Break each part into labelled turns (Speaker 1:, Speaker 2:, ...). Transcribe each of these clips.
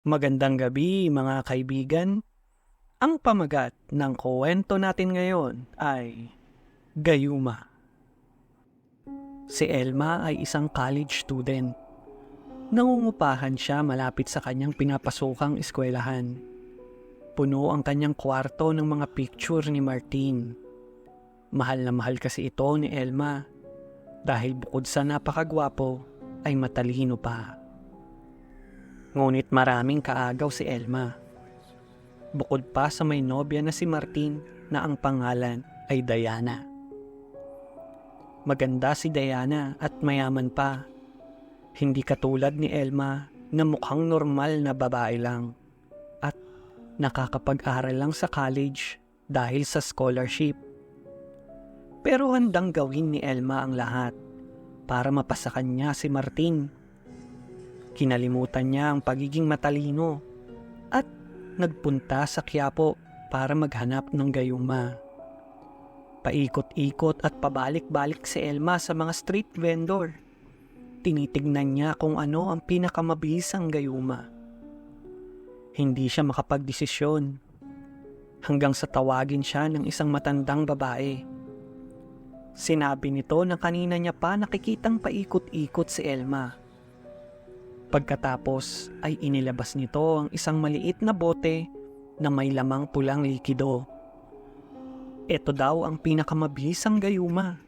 Speaker 1: Magandang gabi mga kaibigan. Ang pamagat ng kuwento natin ngayon ay Gayuma. Si Elma ay isang college student. Nangungupahan siya malapit sa kanyang pinapasukang eskwelahan. Puno ang kanyang kwarto ng mga picture ni Martin. Mahal na mahal kasi ito ni Elma dahil bukod sa napakagwapo ay matalino pa. Ngunit maraming kaagaw si Elma. Bukod pa sa may nobya na si Martin na ang pangalan ay Diana. Maganda si Diana at mayaman pa. Hindi katulad ni Elma na mukhang normal na babae lang at nakakapag-aral lang sa college dahil sa scholarship. Pero handang gawin ni Elma ang lahat para mapasakan niya si Martin Kinalimutan niya ang pagiging matalino at nagpunta sa Quiapo para maghanap ng gayuma. Paikot-ikot at pabalik-balik si Elma sa mga street vendor. Tinitignan niya kung ano ang pinakamabisang gayuma. Hindi siya makapagdesisyon hanggang sa tawagin siya ng isang matandang babae. Sinabi nito na kanina niya pa nakikitang paikot-ikot si Elma. Pagkatapos ay inilabas nito ang isang maliit na bote na may lamang pulang likido. Ito daw ang pinakamabisang gayuma.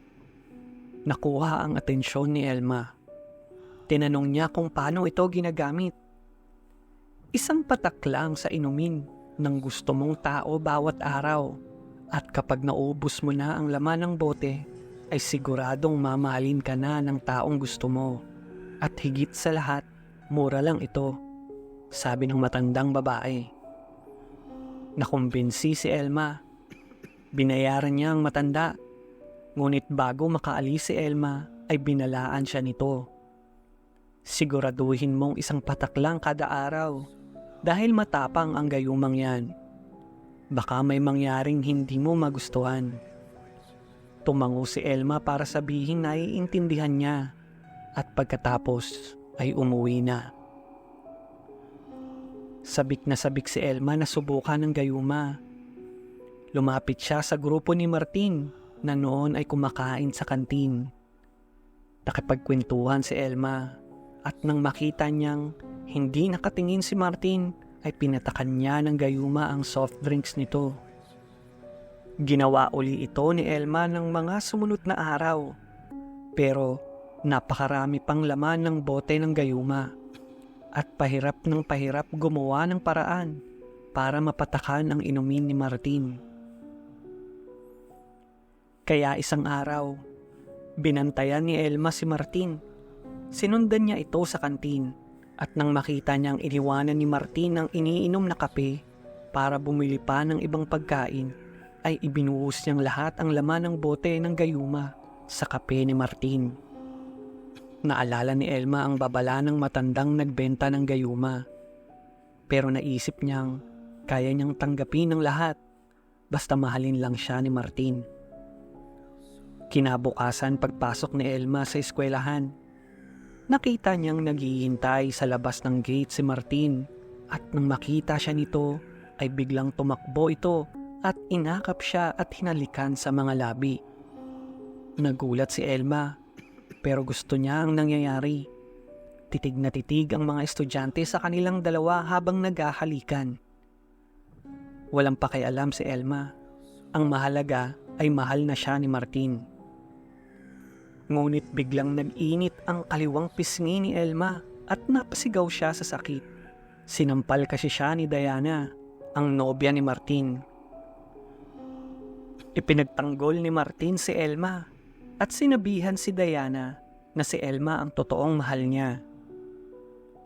Speaker 1: Nakuha ang atensyon ni Elma. Tinanong niya kung paano ito ginagamit. Isang patak lang sa inumin ng gusto mong tao bawat araw at kapag naubos mo na ang laman ng bote ay siguradong mamahalin ka na ng taong gusto mo. At higit sa lahat, mura lang ito, sabi ng matandang babae. Nakumbinsi si Elma Binayaran niya ang matanda. Ngunit bago makaalis si Elma ay binalaan siya nito. Siguraduhin mong isang patak lang kada araw dahil matapang ang gayumang yan. Baka may mangyaring hindi mo magustuhan. Tumango si Elma para sabihin na iintindihan niya at pagkatapos ay umuwi na. Sabik na sabik si Elma na subukan ng gayuma Lumapit siya sa grupo ni Martin na noon ay kumakain sa kantin. Nakipagkwentuhan si Elma at nang makita niyang hindi nakatingin si Martin ay pinatakan niya ng gayuma ang soft drinks nito. Ginawa uli ito ni Elma ng mga sumunod na araw pero napakarami pang laman ng bote ng gayuma at pahirap ng pahirap gumawa ng paraan para mapatakan ang inumin ni Martin. Kaya isang araw, binantayan ni Elma si Martin. Sinundan niya ito sa kantin at nang makita niyang iniwanan ni Martin ang iniinom na kape para bumili pa ng ibang pagkain, ay ibinuhos niyang lahat ang laman ng bote ng gayuma sa kape ni Martin. Naalala ni Elma ang babala ng matandang nagbenta ng gayuma. Pero naisip niyang kaya niyang tanggapin ang lahat basta mahalin lang siya ni Martin. Kinabukasan pagpasok ni Elma sa eskwelahan, nakita niyang naghihintay sa labas ng gate si Martin at nang makita siya nito ay biglang tumakbo ito at inakap siya at hinalikan sa mga labi. Nagulat si Elma pero gusto niya ang nangyayari. Titig na titig ang mga estudyante sa kanilang dalawa habang naghahalikan. Walang pakialam si Elma. Ang mahalaga ay mahal na siya ni Martin. Ngunit biglang nag-init ang kaliwang pisngi ni Elma at napasigaw siya sa sakit. Sinampal kasi siya ni Diana, ang nobya ni Martin. Ipinagtanggol ni Martin si Elma at sinabihan si Diana na si Elma ang totoong mahal niya.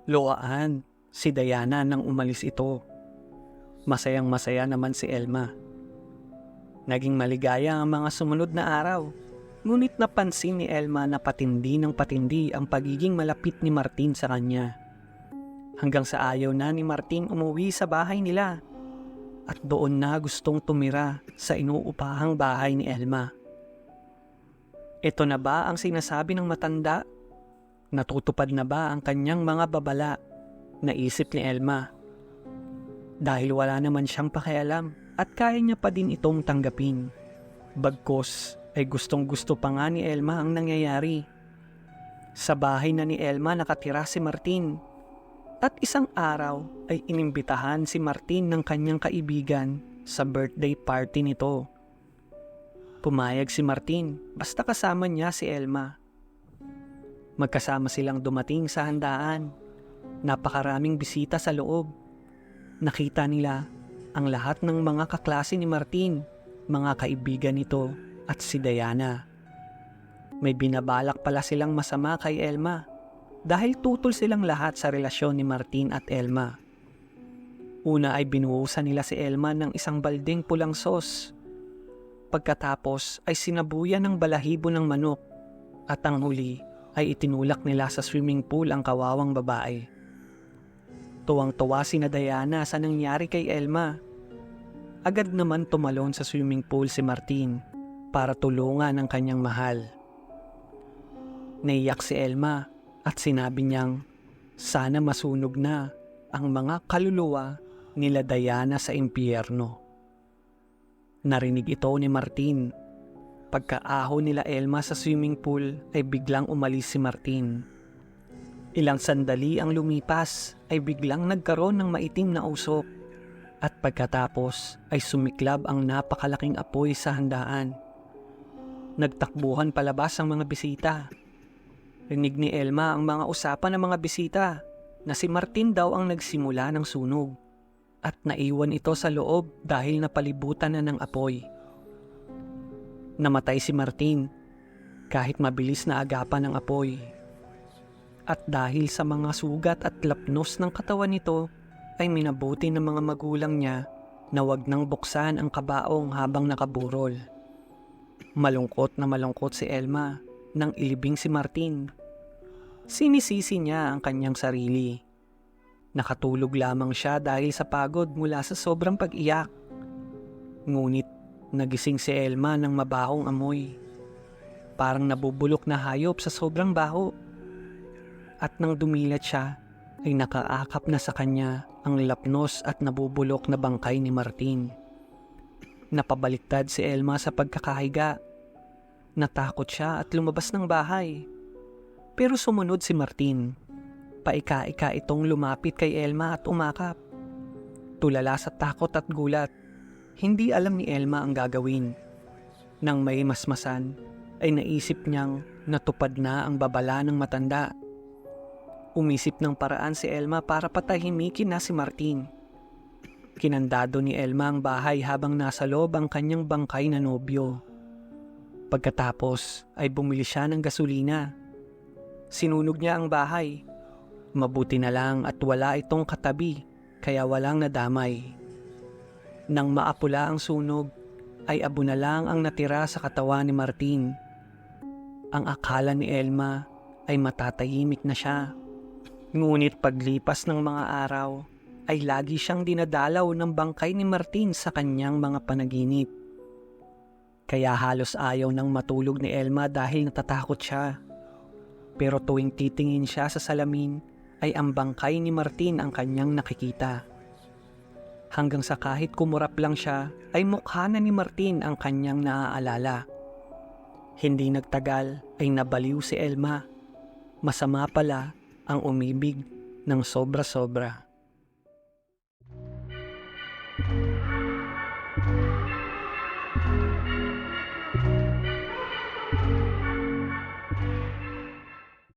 Speaker 1: Luwaan si Diana nang umalis ito. Masayang masaya naman si Elma. Naging maligaya ang mga sumunod na araw Ngunit napansin ni Elma na patindi ng patindi ang pagiging malapit ni Martin sa kanya. Hanggang sa ayaw na ni Martin umuwi sa bahay nila at doon na gustong tumira sa inuupahang bahay ni Elma. Ito na ba ang sinasabi ng matanda? Natutupad na ba ang kanyang mga babala? Naisip ni Elma dahil wala naman siyang pakialam at kaya niya pa din itong tanggapin. Bagkos ay gustong gusto pa nga ni Elma ang nangyayari. Sa bahay na ni Elma nakatira si Martin at isang araw ay inimbitahan si Martin ng kanyang kaibigan sa birthday party nito. Pumayag si Martin basta kasama niya si Elma. Magkasama silang dumating sa handaan. Napakaraming bisita sa loob. Nakita nila ang lahat ng mga kaklase ni Martin, mga kaibigan nito at si Diana. May binabalak pala silang masama kay Elma dahil tutol silang lahat sa relasyon ni Martin at Elma. Una ay binuhusan nila si Elma ng isang balding pulang sos. Pagkatapos ay sinabuyan ng balahibo ng manok at ang huli ay itinulak nila sa swimming pool ang kawawang babae. Tuwang-tuwa si na Diana sa nangyari kay Elma. Agad naman tumalon sa swimming pool si Martin para tulungan ang kanyang mahal. Naiyak si Elma at sinabi niyang sana masunog na ang mga kaluluwa nila Diana sa impyerno. Narinig ito ni Martin. Pagkaaho nila Elma sa swimming pool ay biglang umalis si Martin. Ilang sandali ang lumipas ay biglang nagkaroon ng maitim na usok at pagkatapos ay sumiklab ang napakalaking apoy sa handaan. Nagtakbuhan palabas ang mga bisita. Rinig ni Elma ang mga usapan ng mga bisita na si Martin daw ang nagsimula ng sunog at naiwan ito sa loob dahil napalibutan na ng apoy. Namatay si Martin kahit mabilis na agapan ng apoy. At dahil sa mga sugat at lapnos ng katawan nito, ay minabuti ng mga magulang niya na wag nang buksan ang kabaong habang nakaburol. Malungkot na malungkot si Elma nang ilibing si Martin. Sinisisi niya ang kanyang sarili. Nakatulog lamang siya dahil sa pagod mula sa sobrang pag-iyak. Ngunit nagising si Elma ng mabahong amoy. Parang nabubulok na hayop sa sobrang baho. At nang dumilat siya, ay nakaakap na sa kanya ang lapnos at nabubulok na bangkay ni Martin. Napabaliktad si Elma sa pagkakahiga. Natakot siya at lumabas ng bahay. Pero sumunod si Martin. Paika-ika itong lumapit kay Elma at umakap. Tulala sa takot at gulat, hindi alam ni Elma ang gagawin. Nang may masmasan, ay naisip niyang natupad na ang babala ng matanda. Umisip ng paraan si Elma para patahimikin na si Martin. Kinandado ni Elma ang bahay habang nasa loob ang kanyang bangkay na nobyo. Pagkatapos ay bumili siya ng gasolina. Sinunog niya ang bahay. Mabuti na lang at wala itong katabi kaya walang nadamay. Nang maapula ang sunog, ay abo na lang ang natira sa katawan ni Martin. Ang akala ni Elma ay matatahimik na siya. Ngunit paglipas ng mga araw, ay lagi siyang dinadalaw ng bangkay ni Martin sa kanyang mga panaginip. Kaya halos ayaw nang matulog ni Elma dahil natatakot siya. Pero tuwing titingin siya sa salamin, ay ang bangkay ni Martin ang kanyang nakikita. Hanggang sa kahit kumurap lang siya, ay mukha na ni Martin ang kanyang naaalala. Hindi nagtagal ay nabaliw si Elma. Masama pala ang umibig ng sobra-sobra.